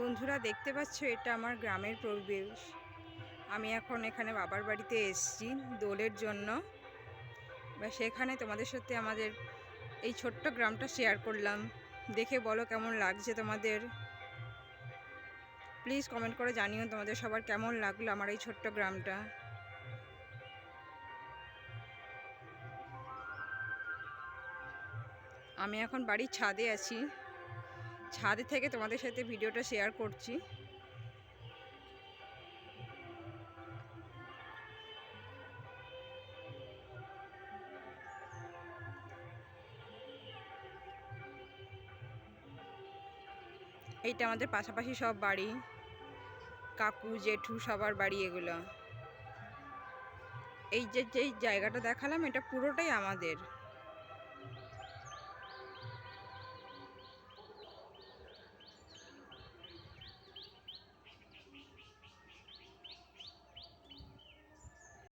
বন্ধুরা দেখতে পাচ্ছ, এটা আমার গ্রামের পরিবেশ। আমি এখন এখানে বাবার বাড়িতে এসেছি দোলের জন্য। বা সেখানে তোমাদের সাথে আমাদের এই ছোট্ট গ্রামটা শেয়ার করলাম। দেখে বলো কেমন লাগছে তোমাদের? প্লিজ কমেন্ট করে জানিও তোমাদের সবার কেমন লাগল আমার এই ছোট্ট গ্রামটা। আমি এখন বাড়ির ছাদে আছি। ছাদে থেকে তোমাদের সাথে ভিডিওটা শেয়ার করছি। এইটা আমাদের পাশাপাশি সব বাড়ি। কাকু, জেঠু সবার বাড়ি এগুলো। এই যে যেই জায়গাটা দেখালাম, এটা পুরোটাই আমাদের।